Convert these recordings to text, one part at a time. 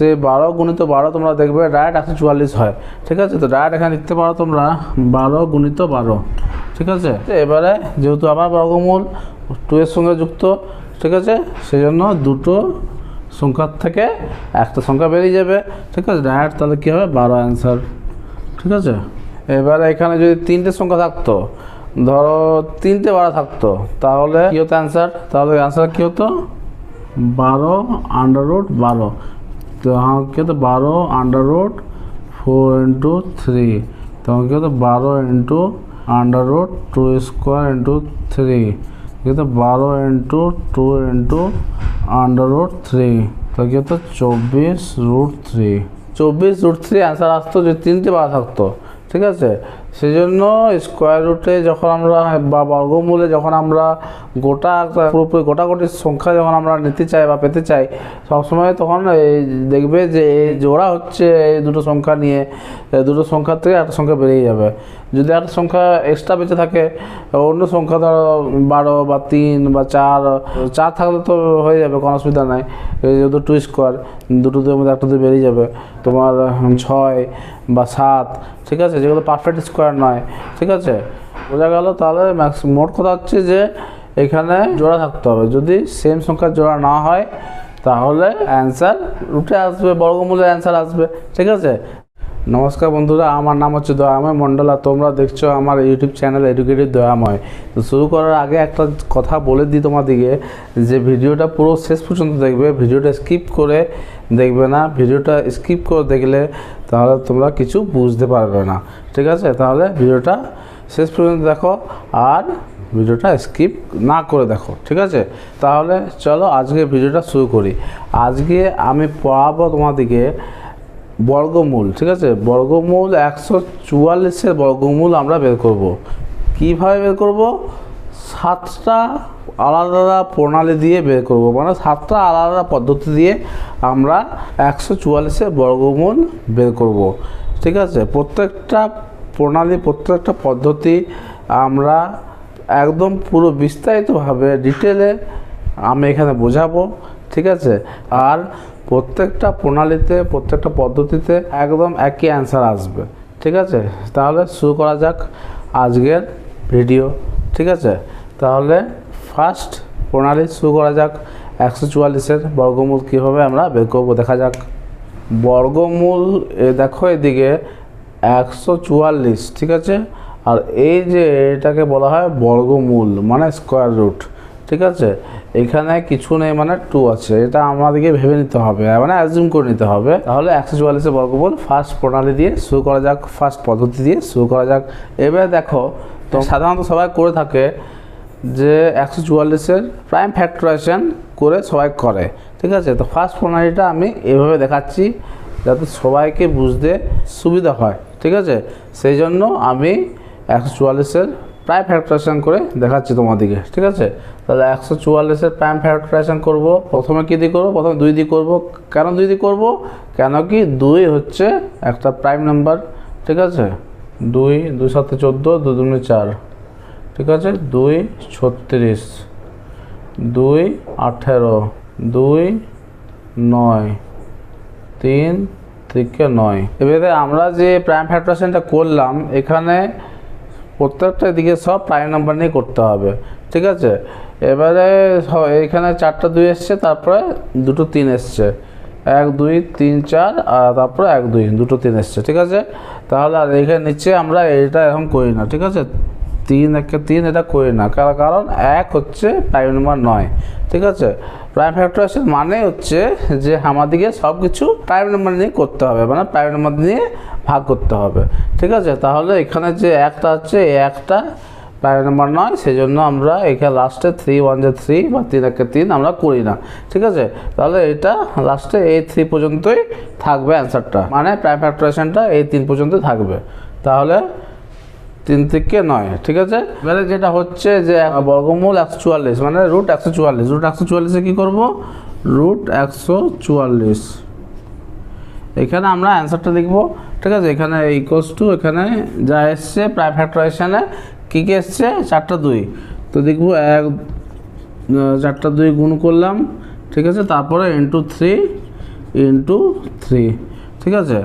সে বারো গুণিত বারো তোমরা দেখবে ডাইরেক্ট একশো চুয়াল্লিশ হয়। ঠিক আছে? তো ডাইরেক্ট এখানে লিখতে পারো তোমরা বারো গুণিত বারো। ঠিক আছে? এবারে যেহেতু আবার বর্গমূল টু এর সঙ্গে যুক্ত, ঠিক আছে? সেই জন্য দুটো সংখ্যার থেকে একটা সংখ্যা বেরিয়ে যাবে। ঠিক আছে? ডাইরেক্ট তাহলে কী হবে? বারো অ্যান্সার ঠিক আছে? এবারে এখানে যদি তিনটে সংখ্যা থাকতো, ধরো তিনটে বারো থাকতো, তাহলে কী হতো অ্যান্সার তাহলে অ্যান্সার কী হতো? বারো আন্ডার রুট বারো। তো হ্যাঁ কী হতো বারো under root four into three তখন কী হতো বারো into under root two square into three কী হতো বারো into two into under root three তো কী হতো চব্বিশ রুট থ্রি চব্বিশ রুট থ্রি অ্যান্সার আসতো যদি তিনটে বার থাকতো ঠিক আছে সেই জন্য স্কোয়ার রুটে যখন আমরা, বা বর্গমূলে যখন আমরা গোটা পুরোপুরি গোটাগুটির সংখ্যা যখন আমরা নিতে চাই বা পেতে চাই, সবসময় তখন এই দেখবে যে জোড়া হচ্ছে এই দুটো সংখ্যা নিয়ে দুটো সংখ্যার থেকে একটা সংখ্যা বেরিয়ে যাবে। যদি একটা সংখ্যা এক্সট্রা বেঁচে থাকে, অন্য সংখ্যা ধরো বারো বা তিন বা চার চার থাকলে তো হয়ে যাবে, কোনো অসুবিধা নাই। যেহেতু টু স্কোয়ার দুটো দুটোর মধ্যে একটা দুটো বেরিয়ে যাবে। তোমার ছয় বা সাত, ঠিক আছে? যেগুলো পারফেক্ট স্কোয়ার নয়, ঠিক আছে? বোঝা গেল? তাহলে ম্যাক্স মোট কথা হচ্ছে যে এখানে জোড়া থাকতে হবে। যদি সেম সংখ্যার জোড়া না হয়, তাহলে অ্যান্সার রুটে আসবে, বর্গমূলের অ্যান্সার আসবে, ঠিক আছে? নমস্কার বন্ধুরা, আমার নাম হচ্ছে দয়াময় মণ্ডল। তোমরা দেখছ আমার ইউটিউব চ্যানেল এডুকেটেড দয়াময়। তো শুরু করার আগে একটা কথা বলে দিই তোমাদিকে যে ভিডিওটা পুরো শেষ পর্যন্ত দেখবে, ভিডিওটা স্কিপ করে দেখবে না। ভিডিওটা স্কিপ করে দেখলে তাহলে তোমরা কিছু বুঝতে পারবে না। ঠিক আছে? তাহলে ভিডিওটা শেষ পর্যন্ত দেখো আর ভিডিওটা স্কিপ না করে দেখো, ঠিক আছে? তাহলে চলো আজকে ভিডিওটা শুরু করি। আজকে আমি পড়াবো তোমাদেরকে বর্গমূল, ঠিক আছে? বর্গমূল একশো চুয়াল্লিশের বর্গমূল আমরা বের করব। কীভাবে বের করব? সাতটা আলাদা আলাদা প্রণালী দিয়ে বের করব। মানে সাতটা আলাদা আলাদা পদ্ধতি দিয়ে আমরা একশো চুয়াল্লিশের বর্গমূল বের করব। ঠিক আছে? প্রত্যেকটা প্রণালী, প্রত্যেকটা পদ্ধতি আমরা একদম পুরো বিস্তারিতভাবে ডিটেলে আমি এখানে বোঝাবো, ঠিক আছে? আর প্রত্যেকটা প্রণালীতে, প্রত্যেকটা পদ্ধতিতে একদম একই অ্যান্সার আসবে, ঠিক আছে? তাহলে শুরু করা যাক আজকের ভিডিও ঠিক আছে? তাহলে ফার্স্ট প্রণালী শুরু করা যাক। একশো চুয়াল্লিশের বর্গমূল কীভাবে আমরা বের করব দেখা যাক। বর্গমূল, এ দেখো এদিকে একশো চুয়াল্লিশ, ঠিক আছে? আর এই যে এটাকে বলা হয় বর্গমূল মানে স্কোয়ার রুট ঠিক আছে? এখানে কিছু নেই মানে টু আছে, এটা আমাদেরকে ভেবে নিতে হবে মানে অ্যাজিউম করে নিতে হবে। তাহলে একশো চুয়াল্লিশের বর্গমূল ফার্স্ট প্রণালী দিয়ে শুরু করা যাক ফার্স্ট পদ্ধতি দিয়ে শুরু করা যাক। এবারে দেখো, তো সাধারণত সবাই করে থাকে যে একশো চুয়াল্লিশের প্রাইম ফ্যাক্টরাইজেশন করে সবাই করে। ঠিক আছে? তো ফার্স্ট প্রণালীটা আমি এভাবে দেখাচ্ছি যাতে সবাইকে বুঝতে সুবিধা হয়, ঠিক আছে? সেই জন্য আমি একশো চুয়াল্লিশের প্রাইম ফ্যাক্টরাইজেশন করে দেখাচ্ছি তোমাদেরকে, ঠিক আছে? তাহলে একশো চুয়াল্লিশের প্রাইম ফ্যাক্টরাইজেশন করব। প্রথমে কী দিয়ে করব? প্রথমে দুই দিয়ে করব। কেন দুই দিয়ে করব? কেন কি দুই হচ্ছে একটা প্রাইম নাম্বার ঠিক আছে? দুই দুই সাথে চোদ্দ দু দুগুণে চার, ঠিক আছে? দুই ছত্রিশ, দুই আঠেরো দুই, নয়, তিন থেকে নয়। এবারে আমরা যে প্রাইম ফ্যাক্টরেশনটা করলাম, এখানে প্রত্যেকটা দিকে সব প্রাইম নাম্বার নিয়ে করতে হবে, ঠিক আছে? এবারে এখানে চারটা দুই এসছে, তারপরে দুটো তিন এসছে। এক, দুই, তিন, চার, আর তারপরে এক, দুই, দুটো তিন এসছে, ঠিক আছে? তাহলে আর এখানে নিচে আমরা এটা এখন করি না, ঠিক আছে? তিন একে তিন এটা করি না, কার- কারণ এক হচ্ছে প্রাইম নাম্বার নয়, ঠিক আছে? প্রাইম ফ্যাক্টরাইজেশন মানে হচ্ছে যে আমাদেরকে সব কিছু প্রাইম নাম্বার নিয়ে করতে হবে মানে প্রাইম নাম্বার নিয়ে ভাগ করতে হবে। ঠিক আছে? তাহলে এখানে যে একটা হচ্ছে একটা প্রাইম নাম্বার নয় সেই জন্য আমরা এখানে লাস্টে থ্রি ওয়ান যে থ্রি বা তিন, একে তিন আমরা করি না। ঠিক আছে? তাহলে এটা লাস্টে এই থ্রি পর্যন্তই থাকবে অ্যান্সারটা মানে প্রাইম ফ্যাক্টরাইজেশনটা এই তিন পর্যন্ত থাকবে। তাহলে তিন থেকে নয়, ঠিক আছে? এবারে যেটা হচ্ছে যে বর্গমূল একশো চুয়াল্লিশ মানে রুট একশো চুয়াল্লিশ রুট একশো চুয়াল্লিশে কী করব? রুট একশো চুয়াল্লিশ। এখানে আমরা অ্যান্সারটা লিখব, ঠিক আছে? এখানে ইকোয়াস টু এখানে যা এসছে প্রাইম ফ্যাক্টরাইজেশনে কী কী এসছে? চারটা দুই। তো দেখব এক চারটা দুই গুণ করলাম, ঠিক আছে? তারপরে ইন্টু থ্রি ইন্টু থ্রি ঠিক আছে?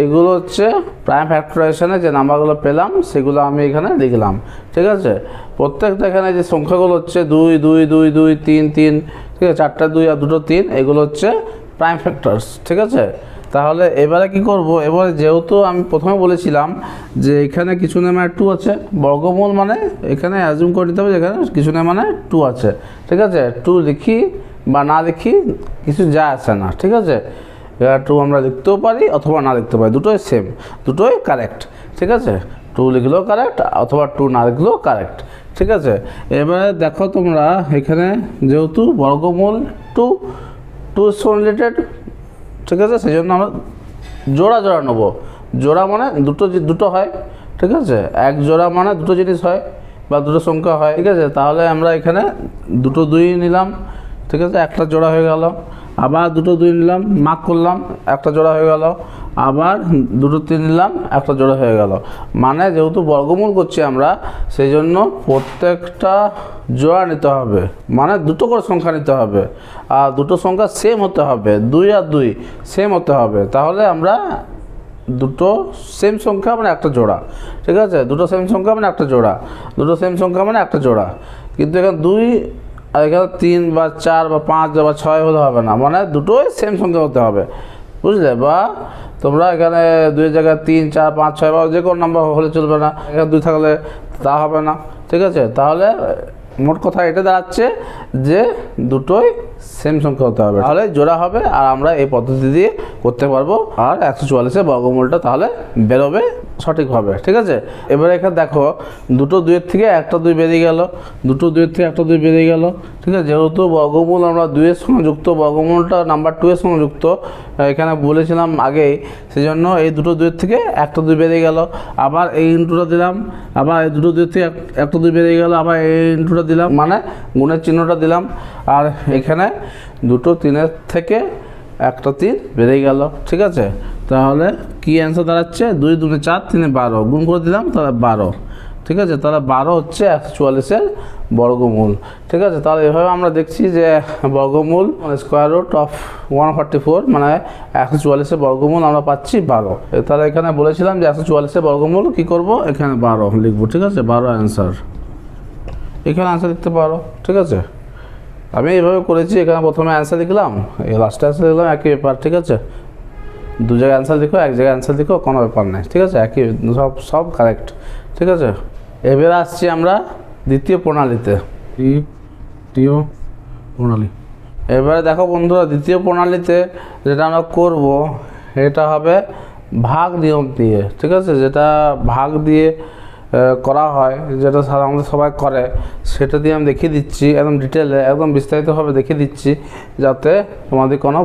এগুলো হচ্ছে প্রাইম ফ্যাক্টরাইজেশনে যে নাম্বারগুলো পেলাম, সেগুলো আমি এখানে লিখলাম। ঠিক আছে? প্রত্যেকটা এখানে যে সংখ্যাগুলো হচ্ছে দুই দুই দুই দুই, তিন তিন, ঠিক আছে? চারটা দুই আর দুটো তিন, এগুলো হচ্ছে প্রাইম ফ্যাক্টরস ঠিক আছে? তাহলে এবারে কি করব? এবারে যেহেতু আমি প্রথমে বলেছিলাম যে এখানে কিছু না মানে টু আছে, বর্গমূল মানে এখানে অ্যাজুম করে নিতে হবে যে এখানে কিছু না মানে টু আছে। ঠিক আছে? টু লিখি বা না লিখি, কিছু যায় আসে না, ঠিক আছে? এবার টু আমরা লিখতেও পারি অথবা না লিখতে পারি, দুটোই সেম দুটোই কারেক্ট ঠিক আছে? টু লিখলেও কারেক্ট অথবা টু না লিখলেও কারেক্ট ঠিক আছে? এবারে দেখো তোমরা এখানে যেহেতু বর্গমূল টু টু রিলেটেড ঠিক আছে? সেই জন্য আমরা জোড়া জোড়া নেব। জোড়া মানে দুটো দুটো হয়, ঠিক আছে? এক জোড়া মানে দুটো জিনিস হয় বা দুটো সংখ্যা হয়, ঠিক আছে? তাহলে আমরা এখানে দুটো দুই নিলাম, ঠিক আছে? একটা জোড়া হয়ে গেল। আবার দুটো দুই নিলাম মার্ক করলাম, একটা জোড়া হয়ে গেল। আবার দুটো তিন নিলাম, একটা জোড়া হয়ে গেল। মানে যেহেতু বর্গমূল করছি আমরা সেই জন্য প্রত্যেকটা জোড়া নিতে হবে। মানে দুটো করে সংখ্যা নিতে হবে। আর দুটো সংখ্যা সেম হতে হবে। দুই আর দুই সেম হতে হবে। তাহলে আমরা দুটো সেম সংখ্যা মানে একটা জোড়া। ঠিক আছে? দুটো সেম সংখ্যা মানে একটা জোড়া। দুটো সেম সংখ্যা মানে একটা জোড়া। কিন্তু এখানে দুই আর এখানে তিন বা চার বা পাঁচ বা ছয় হলে হবে না। মানে দুটোই সেম সংখ্যা হতে হবে। বুঝলে? বা তোমরা এখানে দুই জায়গায় তিন, চার, পাঁচ, ছয়, বা যে কোনো নাম্বার হলে চলবে না। এখানে দুই থাকলে তা হবে না। ঠিক আছে? তাহলে মোট কথা এটা দাঁড়াচ্ছে যে দুটোই সেম সংখ্যা হতে হবে। তাহলে জোড়া হবে আর আমরা এই পদ্ধতি দিয়ে করতে পারব। আর একশো চুয়াল্লিশের বর্গমূলটা তাহলে বেরোবে সঠিকভাবে, ঠিক আছে? এবারে এখানে দেখো, দুটো দুইয়ের থেকে একটা দুই বেরিয়ে গেল, দুটো দুইয়ের থেকে একটা দুই বেরিয়ে গেল, ঠিক আছে? যেহেতু বর্গমূল আমরা দুইয়ের সঙ্গে যুক্ত, বর্গমূলটা নাম্বার টু এর সঙ্গে যুক্ত, এখানে বলেছিলাম আগেই সেই জন্য এই দুটো দুইয়ের থেকে একটা দুই বেরিয়ে গেল। আবার এই ইন্টুটা দিলাম, আবার এই দুটো দুইয়ের থেকে একটা দুই বেরিয়ে গেল, আবার এই ইন্টুটা দিলাম মানে গুণের চিহ্নটা দিলাম। আর এখানে দুটো তিনের থেকে একটা তিন বেরিয়ে গেল, ঠিক আছে? তাহলে কি অ্যান্সার দাঁড়াচ্ছে? দুই দুনে চার, তিনে বারো। গুণ করে দিলাম, তাহলে বারো। ঠিক আছে? তাহলে বারো হচ্ছে একশো চুয়াল্লিশের বর্গমূল। ঠিক আছে? তাহলে এভাবে আমরা দেখছি যে বর্গমূল মানে square root of one forty four মানে একশো চুয়াল্লিশের বর্গমূল আমরা পাচ্ছি বারো। তাহলে এখানে বলেছিলাম যে একশো চুয়াল্লিশের বর্গমূল কী করব? এখানে বারো লিখব, ঠিক আছে? বারো অ্যান্সার এখানে অ্যান্সার লিখতে পারো, ঠিক আছে? আমি এইভাবে করেছি, এখানে প্রথমে অ্যান্সার লিখলাম, এই লাস্টে অ্যান্সার লিখলাম, একই ব্যাপার ঠিক আছে? দু জায়গায় অ্যান্সার লিখো, এক জায়গায় অ্যান্সার লিখো, কোনো ব্যাপার নেই, ঠিক আছে? একই, সব সব কারেক্ট ঠিক আছে? এবারে আসছি আমরা দ্বিতীয় প্রণালীতে। দ্বিতীয় প্রণালী। এবারে দেখো বন্ধুরা, দ্বিতীয় প্রণালীতে যেটা আমরা করব এটা হবে ভাগ নিয়ম দিয়ে, ঠিক আছে? যেটা ভাগ দিয়ে করা হয়, যেটা সারা আমাদের সবাই করে, সেটা দিয়ে আমি দেখিয়ে দিচ্ছি, একদম ডিটেলে একদম বিস্তারিতভাবে দেখিয়ে দিচ্ছি, যাতে তোমাদের কোনো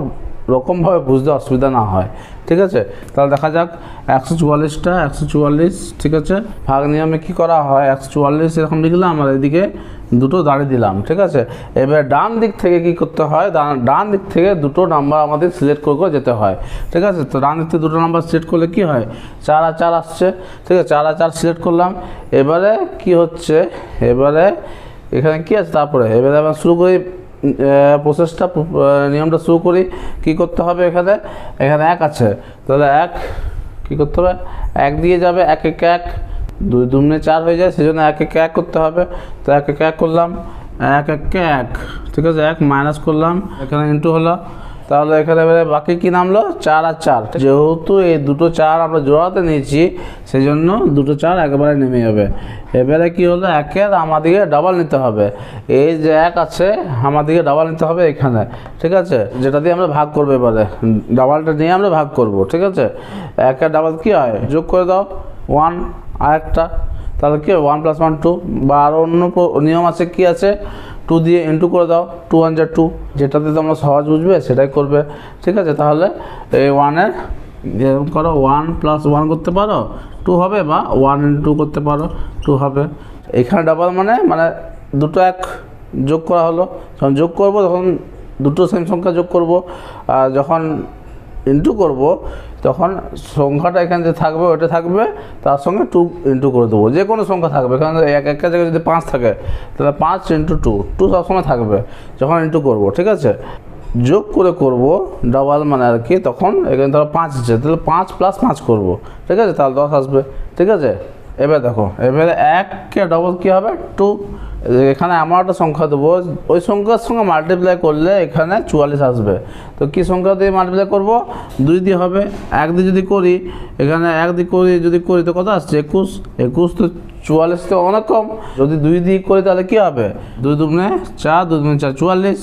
রকমভাবে বুঝতে অসুবিধা না হয়, ঠিক আছে? তাহলে দেখা যাক, একশো চুয়াল্লিশটা, একশো চুয়াল্লিশ, ঠিক আছে? ভাগ নিয়মে কী করা হয়? একশো চুয়াল্লিশ, এরকম লিখলাম আর এদিকে দুটো দাঁড়িয়ে দিলাম, ঠিক আছে? এবার ডান দিক থেকে কি করতে হয়? ডান- দিক থেকে দুটো নাম্বার আমাদের সিলেক্ট করে করে যেতে হয়, ঠিক আছে? তো ডান দিক থেকে দুটো নাম্বার সিলেক্ট করলে কি হয়? চার আর চার আসছে, ঠিক আছে? চার আর চার সিলেক্ট করলাম, এবারে কি হচ্ছে? এবারে এখানে কি আছে? তারপরে, এবারে আমরা শুরু করি প্রসেসটা নিয়মটা শুরু করি, কি করতে হবে এখানে? এখানে এক আছে। তাহলে এক, কি করতে হবে? এক দিয়ে যাবে, এক এক এক, দুই দুমনে চার হয়ে যায়, সেজন্য এক এক এক করতে হবে। তো এক এক এক করলাম, এক এক এক, ঠিক আছে? এক মাইনাস করলাম, এখানে ইন্টু হলো। তাহলে এখানে বাকি কি নামলো? চার আর চার। যেহেতু এই দুটো চার আমরা জোড়াতে নিয়েছি সেই জন্য দুটো চার একেবারে নেমে যাবে। এবারে কি হলো? একের আমাদেরকে ডাবল নিতে হবে। এই যে এক আছে আমাদেরকে ডাবল নিতে হবে এখানে, ঠিক আছে? যেটা দিয়ে আমরা ভাগ করব এবারে। ডাবলটা নিয়ে আমরা ভাগ করব, ঠিক আছে? একের ডাবল কি হয়? যোগ করে দাও। ওয়ান আর একটা তাহলে কি ওয়ান প্লাস ওয়ান টু বা আরও অন্য নিয়ম আছে কি আছে? টু দিয়ে ইন্টু করে দাও টু ওয়ান টু যেটাতে তোমরা সহজ বুঝবে, সেটাই করবে। ঠিক আছে? তাহলে এই ওয়ানের যেরকম করো ওয়ান প্লাস ওয়ান করতে পারো টু হবে বা ওয়ান ইন্টু করতে পারো টু হবে। এখানে ডাবল মানে মানে দুটো এক যোগ করা হলো। যখন যোগ করব, তখন দুটো সেম সংখ্যা যোগ করব। আর যখন ইন্টু করব তখন সংখ্যাটা এখানে যে থাকবে ওটা থাকবে, তার সঙ্গে টু ইন্টু করে দেবো। যে কোনো সংখ্যা থাকবে, কারণ এক একটা জায়গায় যদি পাঁচ থাকে, তাহলে পাঁচ ইন্টু টু টু সবসময় থাকবে, যখন ইন্টু করব, ঠিক আছে? যোগ করে করব ডাবল মানে আর কি, তখন এখানে ধরো পাঁচ আছে, তাহলে পাঁচ প্লাস পাঁচ করব, ঠিক আছে? তাহলে দশ আসবে, ঠিক আছে? এবার দেখো, এবারে এককে ডবল কী হবে? টু এখানে আমার একটা সংখ্যা দেবো। ওই সংখ্যার সঙ্গে মাল্টিপ্লাই করলে এখানে চুয়াল্লিশ আসবে। তো কী সংখ্যা দিয়ে মাল্টিপ্লাই করব? দুই দিয়ে হবে। এক দিয়ে যদি করি, এখানে এক দিয়ে করি, যদি করি, তো কত আসছে? একুশ। একুশ তো চুয়াল্লিশ তো অনেক কম। যদি দুই দিয়ে করি, তাহলে কী হবে? দুই দুমনে চার, দুই দুগুণে চার, চুয়াল্লিশ।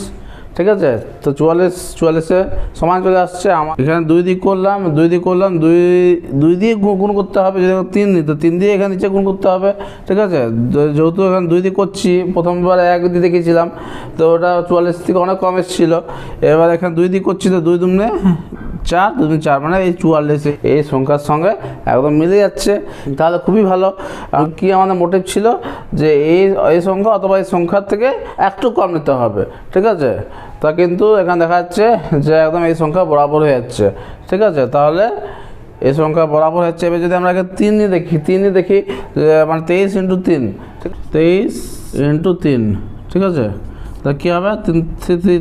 ঠিক আছে? তো চুয়াল্লিশ, চুয়াল্লিশে সমান চলে আসছে আমার। এখানে দুই দিক করলাম, দুই দিক করলাম, দুই দুই দিয়ে গুণ করতে হবে, যদি তিন তো তিন দিয়ে এখানে নিচে গুণ করতে হবে, ঠিক আছে? যেহেতু এখানে দুই দিক করছি, প্রথমবার এক দিয়ে দেখেছিলাম তো ওটা চুয়াল্লিশ থেকে অনেক কম এসেছিল। এবার এখানে দুই দিক করছি, তো দুই দুমনে চার, দুই চার মানে এই চুয়াল্লিশ, এই সংখ্যার সঙ্গে একদম মিলে যাচ্ছে। তাহলে খুবই ভালো। কি আমাদের মোটিভ ছিল? যে এই এই সংখ্যা অথবা এই সংখ্যার থেকে একটু কম নিতে হবে, ঠিক আছে? তা কিন্তু এখানে দেখা যাচ্ছে যে একদম এই সংখ্যা বরাবর হয়ে যাচ্ছে, ঠিক আছে? তাহলে এই সংখ্যা বরাবর হচ্ছে এবার যদি আমরা নিয়ে দেখি, তিন নিয়ে দেখি মানে তেইশ ইন্টু তিন তেইশ ইন্টু তিন, ঠিক আছে? তা কী হবে? তিন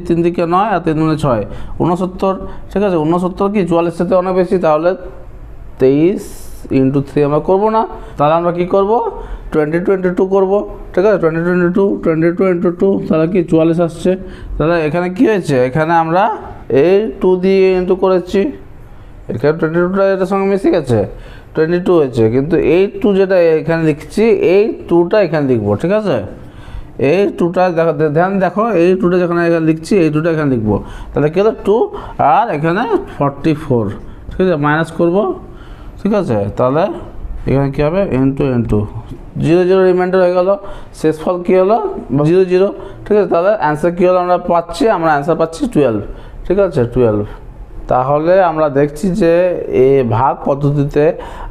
তিন দিকে নয় আর তিন দুনে ছয়। উনসত্তর ঠিক আছে? উনসত্তর কি? চুয়াল্লিশ থেকে অনেক বেশি, তাহলে তেইশ ইন্টু থ্রি আমরা করব না। তাহলে আমরা কী করব? টোয়েন্টি টোয়েন্টি টু করব, ঠিক আছে? Twenty twenty two twenty two into two তাহলে কি? চুয়াল্লিশ আসছে। তাহলে এখানে কী হয়েছে? এখানে আমরা এই টু দিয়ে ইন্টু করেছি। এখানে টোয়েন্টি টুটা এটার সঙ্গে মিশে গেছে। টোয়েন্টি টু হয়েছে। কিন্তু এই টু যেটা এখানে লিখছি, এই টুটা এখানে লিখব, ঠিক আছে? এই টুটা দেখো ধ্যান দেখো, এই টুটা যেখানে এখানে লিখছি, এই টুটা এখানে লিখব। তাহলে কী হলো? টু আর এখানে ফর্টি ফোর। ঠিক আছে মাইনাস করব। ঠিক আছে, তাহলে এখানে কী হবে? N two N two zero zero remainder হয়ে গেল। শেষ ফল কী হলো? Zero zero. ঠিক আছে, তাহলে অ্যান্সার কী হলো? আমরা পাচ্ছি, আমরা অ্যান্সার পাচ্ছি টুয়েলভ ঠিক আছে টুয়েলভ তাহলে আমরা দেখছি যে এই ভাগ পদ্ধতিতে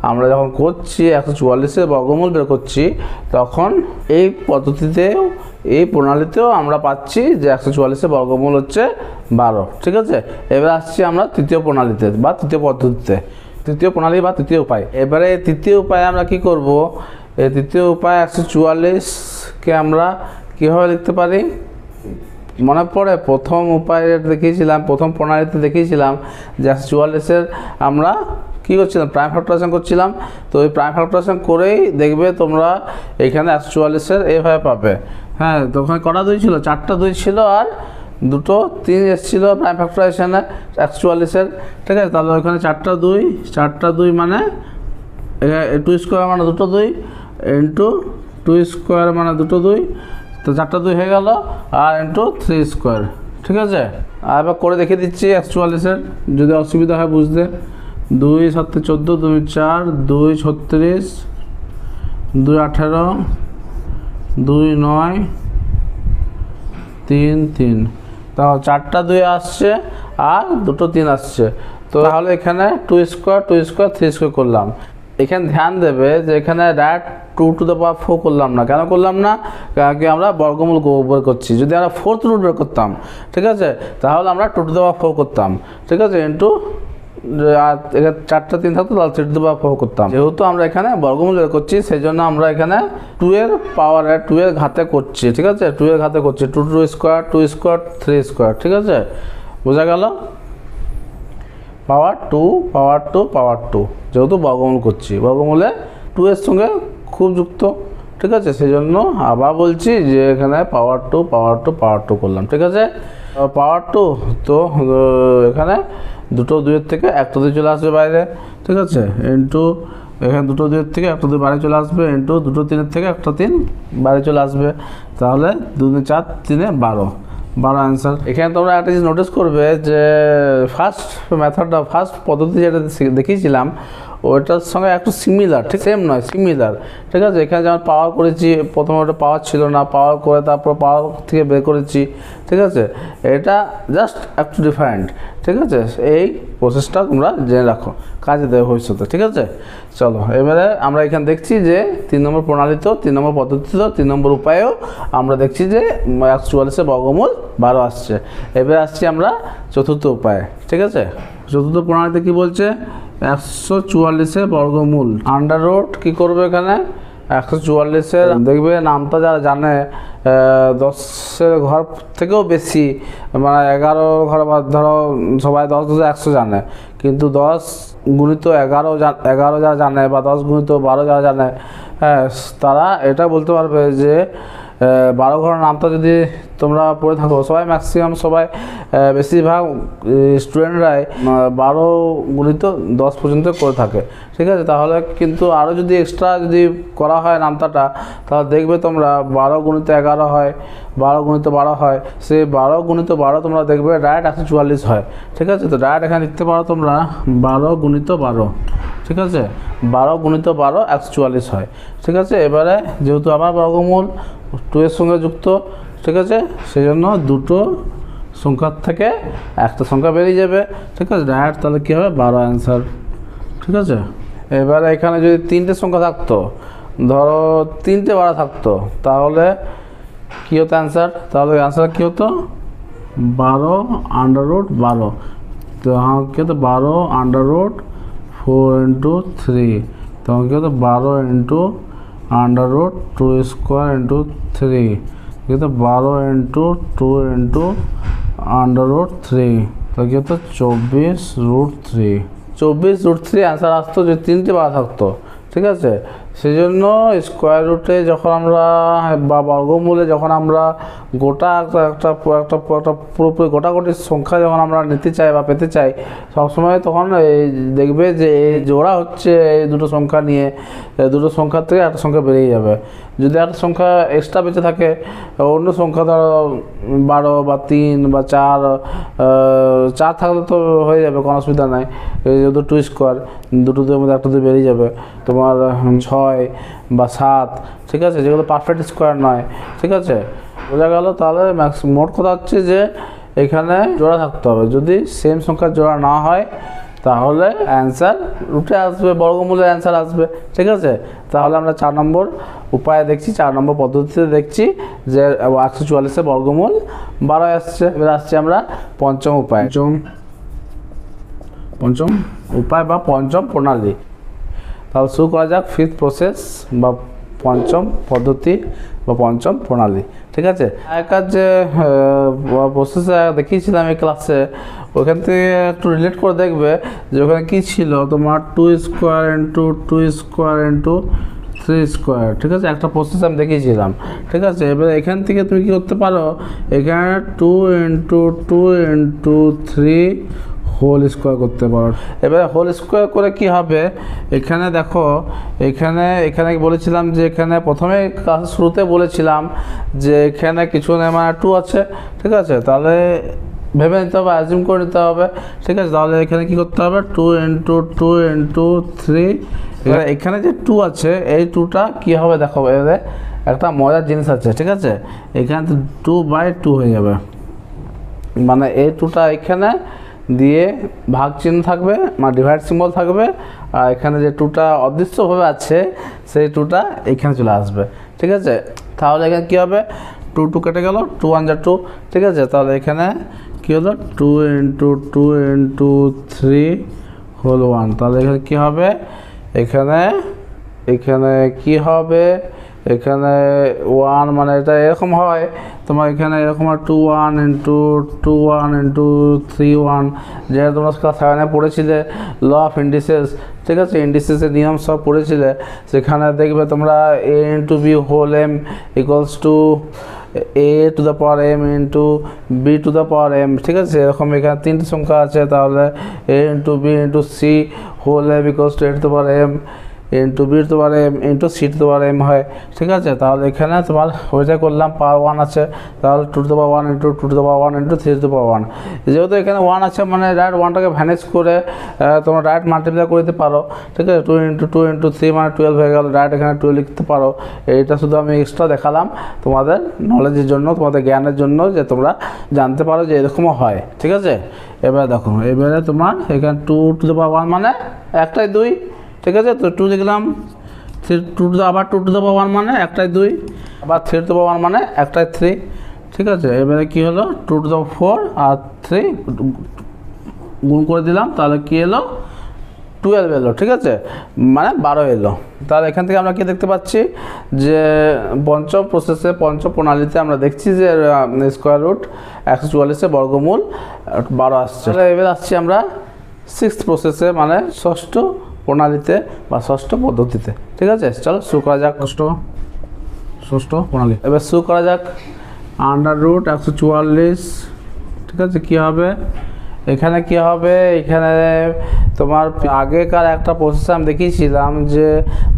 আমরা যখন করছি একশো চুয়াল্লিশের বর্গমূল বের করছি, তখন এই পদ্ধতিতেও, এই প্রণালীতেও আমরা পাচ্ছি যে একশো চুয়াল্লিশের বর্গমূল হচ্ছে বারো, ঠিক আছে? এবার আসছি আমরা তৃতীয় প্রণালীতে বা তৃতীয় পদ্ধতিতে। তৃতীয় প্রণালী বা তৃতীয় উপায়। এবারে তৃতীয় উপায়ে আমরা কি করব? এই তৃতীয় উপায় একশো চুয়াল্লিশকে আমরা কীভাবে লিখতে পারি? মনে পড়ে, প্রথম উপায়ে দেখিয়েছিলাম, প্রথম প্রণালীতে দেখিয়েছিলাম যে একশো চুয়াল্লিশের আমরা কী করছিলাম প্রাইম ফ্যাক্টরাইজেশন করছিলাম। তো ওই প্রাইম ফ্যাক্টরাইজেশন করেই দেখবে তোমরা এখানে একশো চুয়াল্লিশের এভাবে পাবে। হ্যাঁ তো ওখানে কটা দুই ছিল? চারটা দুই ছিল আর দুটো, তিন এসেছিল প্রাইম ফ্যাক্টরাইজেশনে একশো চুয়াল্লিশের ঠিক আছে, তাহলে ওখানে চারটা দুই চারটা দুই মানে টু স্কোয়ার মানে দুটো দুই ইন্টু টু স্কোয়ার মানে দুটো দুই তো চারটা দুই হয়ে গেল আর ইন্টু থ্রি স্কোয়ার ঠিক আছে? আর এবার করে দেখে দিচ্ছি একশো চুয়াল্লিশের যদি অসুবিধা হয় বুঝতে। দুই সাতে চোদ্দ, দুই চার, দুই ছত্রিশ, দুই আঠেরো, দুই নয়, তিন তিন। তাও চারটা দুই আসছে আর দুটো তিন আসছে। তো তাহলে এখানে two square two square three square করলাম। এখানে ধ্যান দেবে যে এখানে direct two to the power four করলাম না। কেন করলাম না? কি আমরা বর্গমূল বের করছি। যদি আমরা ফোর্থ রুট বের করতাম, ঠিক আছে? তাহলে আমরা two to the power four করতাম। ঠিক আছে? ইন্টু আর এখানে চারটা তিন থাকতো, তাহলে থ্রি টু পাওয়ার ফোর করতাম। যেহেতু আমরা এখানে বর্গমূল বের করছি সেই জন্য আমরা এখানে টু এর পাওয়ারে টু এর ঘাতে করছি। ঠিক আছে? টু এর ঘাতে করছি। Two two square two square three square ঠিক আছে? বোঝা গেল? Power two power two power two. যেহেতু বর্গমূল করছি। বর্গমূলে টু এর সঙ্গে খুব যুক্ত, ঠিক আছে? সেই জন্য আবার বলছি যে এখানে power two power two power two করলাম, ঠিক আছে? পাওয়ার টু, তো এখানে দুটো দুইয়ের থেকে একটা দুই চলে আসবে বাইরে, ঠিক আছে? ইন্টু এখানে দুটো দুইয়ের থেকে একটা দুই বাইরে চলে আসবে ইন্টু দুটো তিনের থেকে একটা তিন বাইরে চলে আসবে। তাহলে দু চার তিনে বারো। বারো অ্যান্সার এখানে তোমরা একটা জিনিস নোটিস করবে যে ফার্স্ট মেথডটা ফার্স্ট পদ্ধতি যেটা দেখিয়েছিলাম ওটার সঙ্গে একটু সিমিলার ঠিক সেম নয় সিমিলার ঠিক আছে? এখানে যেমন পাওয়ার করেছি, প্রথমে ওটা পাওয়ার ছিল না পাওয়ার করে তারপর পাওয়ার থেকে বের করেছি, ঠিক আছে? এটা জাস্ট একটু ডিফারেন্ট ঠিক আছে? এই প্রসেসটা তোমরা জেনে রাখো, কাজে দেবে ভবিষ্যতে ঠিক আছে? চলো, এবারে আমরা এখানে দেখছি যে তিন নম্বর প্রণালীতেও তিন নম্বর পদ্ধতিতেও তিন নম্বর উপায়েও আমরা দেখছি যে একশো চুয়াল্লিশে বর্গমূল বারো আসছে। এবারে আসছি আমরা চতুর্থ উপায়ে, ঠিক আছে? চতুর্থ প্রণালীতে কি বলছে? একশো চুয়াল্লিশের বর্গমূল। আন্ডার রোড কী করবে এখানে? একশো চুয়াল্লিশের দেখবে নামটা যারা জানে দশের ঘর থেকেও বেশি মানে এগারো ঘর বা ধরো সবাই দশ দশে একশো জানে। কিন্তু দশ গুণিত এগারো এগারো যারা জানে বা দশ গুণিত বারো যারা জানে হ্যাঁ তারা এটা বলতে পারবে যে বারো ঘরের নামটা যদি তোমরা পড়ে থাকো। সবাই ম্যাক্সিমাম সবাই বেশিরভাগ স্টুডেন্টরাই বারো গুণিত দশ পর্যন্ত করে থাকে। ঠিক আছে? তাহলে কিন্তু আরও যদি এক্সট্রা যদি করা হয় নামতাটা, তাহলে দেখবে তোমরা বারো গুণিত এগারো হয়, বারো গুণিত বারো হয়। সে বারো গুণিত বারো তোমরা দেখবে ডায়েট একশো চুয়াল্লিশ হয়। ঠিক আছে? তো ডায়েট এখানে লিখতে পারো তোমরা, বারো গুণিত বারো। ঠিক আছে? বারো গুণিত বারো একশো চুয়াল্লিশ হয়। ঠিক আছে? এবারে যেহেতু আমার বর্গমূল টু এর সঙ্গে যুক্ত ঠিক আছে? সেই জন্য দুটো সংখ্যার থেকে একটা সংখ্যা বেরিয়ে যাবে। ঠিক আছে? ডাইরেক্ট তাহলে কী হবে? বারো অ্যান্সার। ঠিক আছে? এবারে এখানে যদি তিনটে সংখ্যা থাকতো, ধরো তিনটে বারো থাকতো, তাহলে কী হতো অ্যান্সার? তাহলে অ্যান্সার কী হতো? বারো আন্ডার রুট বারো। তো হ্যাঁ কী হতো? বারো under root four into three তখন কী হতো? বারো into under root two square into three কী বারো into two into under root three তাহলে কী চব্বিশ রুট থ্রি চব্বিশ রুট থ্রি অ্যান্সার আসতো যে তিনটে বার থাকতো, ঠিক আছে? সেই জন্য স্কোয়ার রুটে যখন আমরা বা বর্গমূলে যখন আমরা গোটা একটা একটা একটা পুরোপুরি গোটাগুটি সংখ্যা যখন আমরা নিতে চাই বা পেতে চাই, সবসময় তখন এই দেখবে যে এই জোড়া হচ্ছে এই দুটো সংখ্যা নিয়ে দুটো সংখ্যার থেকে একটা সংখ্যা বেরিয়ে যাবে। যদি একটা সংখ্যা এক্সট্রা বেঁচে থাকে, অন্য সংখ্যা ধরো বারো বা তিন বা চার চার থাকলে তো হয়ে যাবে, কোনো অসুবিধা নাই। যেহেতু টু স্কোয়ার দুটো দুটোর মধ্যে একটা দিয়ে বেরিয়ে যাবে। তোমার ছয় বা সাত, ঠিক আছে? যেগুলো পারফেক্ট স্কোয়ার নয়, ঠিক আছে? বোঝা গেল তাহলে ম্যাক্স মোট কথা হচ্ছে যে এখানে জোড়া থাকতে হবে। যদি সেম সংখ্যার জোড়া না হয় তাহলে অ্যান্সার রুটে আসবে বর্গমূলের অ্যান্সার আসবে। ঠিক আছে? তাহলে আমরা চার নম্বর উপায়ে দেখছি চার নম্বর পদ্ধতিতে দেখছি যে একশো চুয়াল্লিশে বর্গমূল বারো আসছে। এবার আসছি আমরা পঞ্চম উপায়। পঞ্চম। পঞ্চম? উপায় বা পঞ্চম প্রণালী। তাহলে শুরু করা যাক ফিফথ প্রসেস বা পঞ্চম পদ্ধতি বা পঞ্চম প্রণালী। ঠিক আছে? আগেকার যে প্রসেস দেখিয়েছিলাম এই ক্লাসে ওখান থেকে একটু রিলেট করে দেখবে যে ওখানে কী ছিল? তোমার two square into two square into three square ঠিক আছে? একটা প্রসেস আমি দেখিয়েছিলাম, ঠিক আছে? এবার এখান থেকে তুমি কী করতে পারো? এখানে two into two into three whole square করতে পারো। এবারে হোল স্কোয়ার করে কি হবে? এখানে দেখো, এখানে এখানে বলেছিলাম যে এখানে প্রথমে ক্লাস শুরুতে বলেছিলাম যে এখানে কিছু নেই মানে টু আছে, ঠিক আছে? তাহলে ভেবে নিতে হবে অ্যাজিউম করে নিতে হবে, ঠিক আছে? তাহলে এখানে কি করতে হবে? Two into two into three এবার এখানে যে টু আছে, এই টুটা কী হবে? দেখো, এবারে একটা মজার জিনিস আছে, ঠিক আছে? এখানে টু বাই টু হয়ে যাবে। মানে এই টুটা এখানে দিয়ে ভাগ চিহ্ন থাকবে মানে ডিভাইড সিম্বল থাকবে। আর এখানে যে টুটা অদৃশ্যভাবে আছে, সেই টুটা এখানে চলে আসবে। ঠিক আছে? তাহলে এখানে কী হবে? টু টু কেটে গেল, টু ওয়ান যা টু ঠিক আছে? তাহলে এখানে কী হলো? Two into two into three whole one তাহলে এখানে কী হবে? এখানে এখানে কি হবে? এখানে ওয়ান মানে এটা এরকম হয় তোমার এখানে এরকম two one into two one into three one যেটা তোমরা ক্লাস সেভেনে পড়েছিলে ল অফ ইন্ডিসেস ঠিক আছে? ইন্ডিসেসের নিয়ম সব পড়েছিলে, সেখানে দেখবে তোমরা A into B whole M equals to A to the power M into B to the power M ঠিক আছে? এরকম এখানে তিনটে সংখ্যা আছে, তাহলে A into B into C whole M equals to A to the power M into B to power M into C to power M হয়। ঠিক আছে? তাহলে এখানে তোমার ওইটা করলাম পাওয়ার ওয়ান আছে। তাহলে two two power one into two two power one into three two power one যেহেতু এখানে ওয়ান আছে মানে ডাইরেক্ট ওয়ানটাকে ভ্যানেজ করে তোমরা ডাইরেক্ট মাল্টিপ্লাই করে দিতে পারো। ঠিক আছে? Two into two into three মানে টুয়েলভ হয়ে গেল ডাইরেক্ট এখানে টুয়েলভ লিখতে পারো। এইটা শুধু আমি এক্সট্রা দেখালাম তোমাদের নলেজের জন্য, তোমাদের জ্ঞানের জন্য যে তোমরা জানতে পারো যে এরকমও হয়। ঠিক আছে? এবারে দেখো, এবারে তোমার এখানে two to the power one মানে একটাই দুই। ঠিক আছে? তো টু লিখলাম থ্রি টু টু আবার টু টু পাওয়ার ওয়ান মানে একটাই দুই, আবার থ্রি পাওয়ার ওয়ান মানে একটাই থ্রি ঠিক আছে? এবারে কী হলো? টু টু দ্য ফোর আর থ্রি গুণ করে দিলাম, তাহলে কী এলো? টুয়েলভ এলো, ঠিক আছে? মানে বারো এলো। তাহলে এখান থেকে আমরা কি দেখতে পাচ্ছি? যে পঞ্চম প্রসেসে পঞ্চম প্রণালীতে আমরা দেখছি যে স্কোয়ার রুট একশো চুয়াল্লিশে বর্গমূল বারো আসছে। এবার আসছি আমরা সিক্স প্রসেসে মানে ষষ্ঠ প্রণালীতে বা ষষ্ঠ পদ্ধতিতে। ঠিক আছে? চলো শু করা যাক। ষষ্ঠ ষষ্ঠ প্রণালী। এবার শুরু করা যাক। আন্ডার রুট একশো চুয়াল্লিশ। ঠিক আছে? কী হবে? এখানে কি হবে? এখানে তোমার আগেকার একটা প্রসেস আমি দেখিয়েছিলাম যে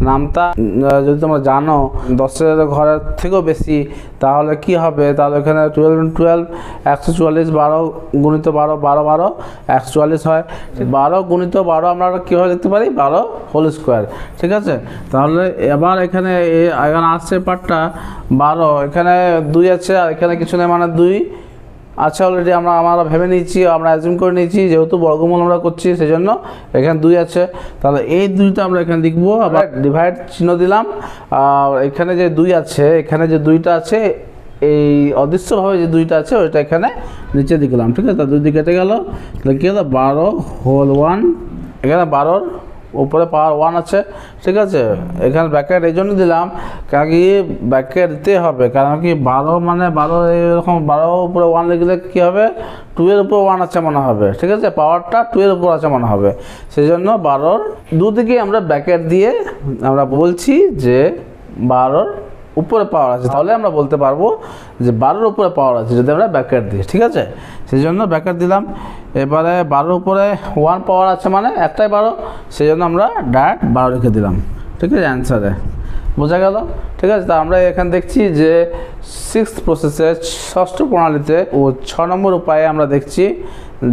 নামটা যদি তোমরা জানো দশের ঘরের থেকেও বেশি তাহলে কি হবে? তাহলে এখানে টুয়েলভ টুয়েলভ একশো চুয়াল্লিশ বারো গুণিত বারো বারো বারো একশো চুয়াল্লিশ হয়। বারো গুণিত বারো আমরা কীভাবে দেখতে পারি? বারো হোল স্কোয়ার ঠিক আছে? তাহলে এবার এখানে এখানে আসছে পার্টটা বারো এখানে দুই আছে আর এখানে কিছু নেই মানে দুই আচ্ছা অলরেডি আমরা আমরা ভেবে নিয়েছি আমরা অ্যাজুম করে নিয়েছি যেহেতু বর্গমূল আমরা করছি সেই জন্য এখানে দুই আছে। তাহলে এই দুইটা আমরা এখানে লিখব আবার ডিভাইড চিহ্ন দিলাম। আর এখানে যে দুই আছে এখানে যে দুইটা আছে এই অদৃশ্যভাবে যে দুইটা আছে ওইটা এখানে নিচে দিলাম ঠিক আছে? তা দুই দিকে কেটে গেল। তাহলে কী হলো? বারো হোল ওয়ান এখানে বারোর উপরে পাওয়ার ওয়ান আছে, ঠিক আছে? এখানে ব্যাকেট এই জন্য দিলাম কারণ কি ব্যাকেট দিতে হবে কারণ কি বারো মানে বারো এরকম বারো উপরে ওয়ান লিখলে কী হবে? টুয়ের উপর ওয়ান আছে মনে হবে, ঠিক আছে? পাওয়ারটা টুয়ের উপর আছে মনে হবে। সেই জন্য বারোর দুদিকে আমরা ব্যাকেট দিয়ে আমরা বলছি যে বারোর উপরে পাওয়ার আছে। তাহলে আমরা বলতে পারব যে বারোর উপরে পাওয়ার আছে, যদি আমরা ব্যাকেট দিই, ঠিক আছে? সেই জন্য ব্যাকার দিলাম। এবারে বারোর উপরে ওয়ান পাওয়ার আছে মানে একটাই বারো সেই জন্য আমরা ডাইরেক্ট বারো লিখে দিলাম। ঠিক আছে অ্যান্সারে বোঝা গেল? ঠিক আছে, তা আমরা এখানে দেখছি যে সিক্স প্রসেসে ষষ্ঠ প্রণালীতে ও ছ নম্বর উপায়ে আমরা দেখছি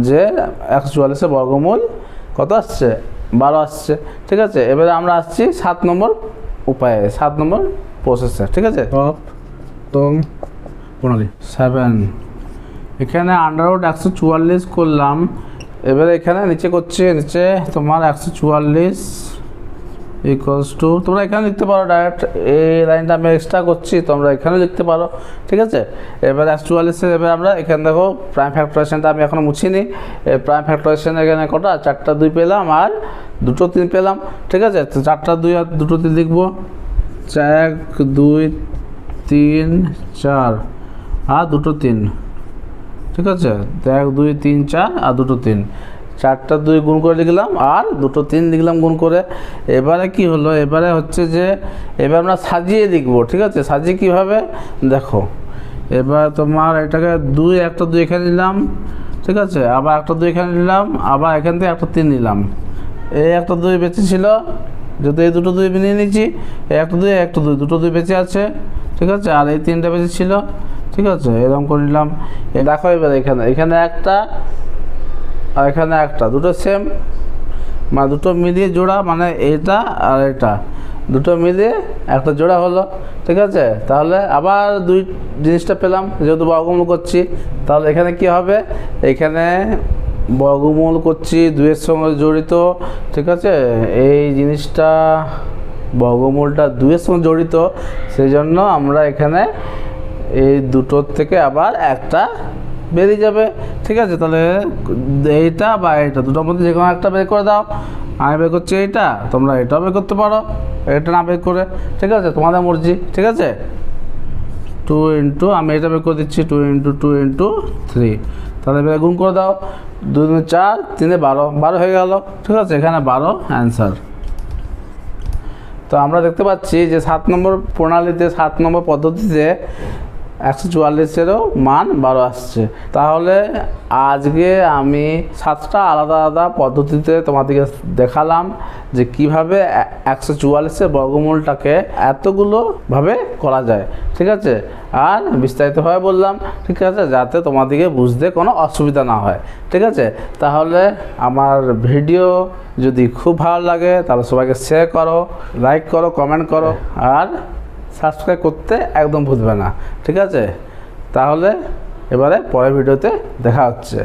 যে একশো চুয়াল্লিশের বর্গমূল কত আসছে? বারো আসছে। ঠিক আছে, এবারে আমরা আসছি সাত নম্বর উপায়ে, সাত নম্বর প্রসেসর ঠিক আছে? প্রণালী সেভেন এখানে আন্ডারউড একশো চুয়াল্লিশ করলাম। এবারে এখানে নিচে করছি, নিচে তোমার একশো চুয়াল্লিশ ইকুয়ালস টু তোমরা এখানে লিখতে পারো ডাইরেক্ট এই লাইনটা আমি এক্সট্রা করছি, তোমরা এখানে লিখতে পারো, ঠিক আছে? এবার একশো চুয়াল্লিশে এবার আমরা এখানে দেখো প্রাইম ফ্যাক্টরেশনটা আমি এখনও মুছিনি। প্রাইম ফ্যাক্টরেশন এখানে কটা? চারটা দুই পেলাম আর দুটো তিন পেলাম, ঠিক আছে? চারটা দুই আর দুটো তিন লিখব। এক, দুই, তিন, চার। আর দুটো তিন। ঠিক আছে? এক, দুই, তিন, চার, আর দুটো তিন। চারটা দুই গুণ করে লিখলাম, আর দুটো তিন লিখলাম গুণ করে। এবারে কি হলো? এবারে হচ্ছে যে, এবার আমরা সাজিয়ে লিখব, ঠিক আছে? সাজিয়ে কীভাবে? দেখো, এবার তোমার এটাকে দুই, একটা দুই এখানে নিলাম, ঠিক আছে? আবার একটা দুই এখানে নিলাম, আবার এখান থেকে একটা তিন নিলাম। এই একটা দুই বেঁচে ছিল, যদি এই দুটো দুই নিয়ে নিচ্ছি একটা দুই একটা দুই, দুটো দুই বেঁচে আছে। ঠিক আছে? আর এই তিনটা বেঁচে ছিল, ঠিক আছে? এরকম করে নিলাম। দেখো এবার এখানে এখানে একটা আর এখানে একটা, দুটো সেম মানে দুটো মিলিয়ে জোড়া মানে এটা আর এটা। দুটো মিলিয়ে একটা জোড়া হলো, ঠিক আছে? তাহলে আবার দুই জিনিসটা পেলাম, যেহেতু বর্গমূল করছি। তাহলে এখানে কি হবে? এখানে বর্গমূল করছি দুয়ের সঙ্গে জড়িত, ঠিক আছে? এই জিনিসটা বর্গমূলটা দুইয়ের সঙ্গে জড়িত সেই জন্য আমরা এখানে এই দুটোর থেকে আবার একটা বেরিয়ে যাবে। ঠিক আছে? তাহলে এইটা বা এইটা দুটোর মধ্যে যে কোনো একটা বের করে দাও। আমি বের করছি এইটা, তোমরা এটাও বের করতে পারো। এটা না বের করে, ঠিক আছে? তোমাদের মর্জি, ঠিক আছে? টু ইন্টু, আমি এটা বের করে দিচ্ছি, two into two into three. তাহলে এবার গুণ করে দাও। দুই চার, তিনে বারো বারো হয়ে গেল। ঠিক আছে? এখানে বারো অ্যান্সার। তো আমরা দেখতে পাচ্ছি যে সাত নম্বর প্রণালীতে সাত নম্বর পদ্ধতিতে একশো চুয়াল্লিশেরও মান বারো আসছে। তাহলে আজকে আমি সাতটা আলাদা আলাদা পদ্ধতিতে তোমাদেরকে দেখালাম যে কীভাবে একশো চুয়াল্লিশের বর্গমূলটাকে এতগুলো ভাবে করা যায়। ঠিক আছে? আর বিস্তারিতভাবে বললাম, ঠিক আছে? যাতে তোমাদেরকে বুঝতে কোনো অসুবিধা না হয়। ঠিক আছে? তাহলে আমার ভিডিও যদি খুব ভালো লাগে, তাহলে সবাইকে শেয়ার করো লাইক করো কমেন্ট করো, আর সাবস্ক্রাইব করতে একদম ভুলবে না ঠিক আছে? তাহলে এবারে পরের ভিডিওতে দেখা হচ্ছে।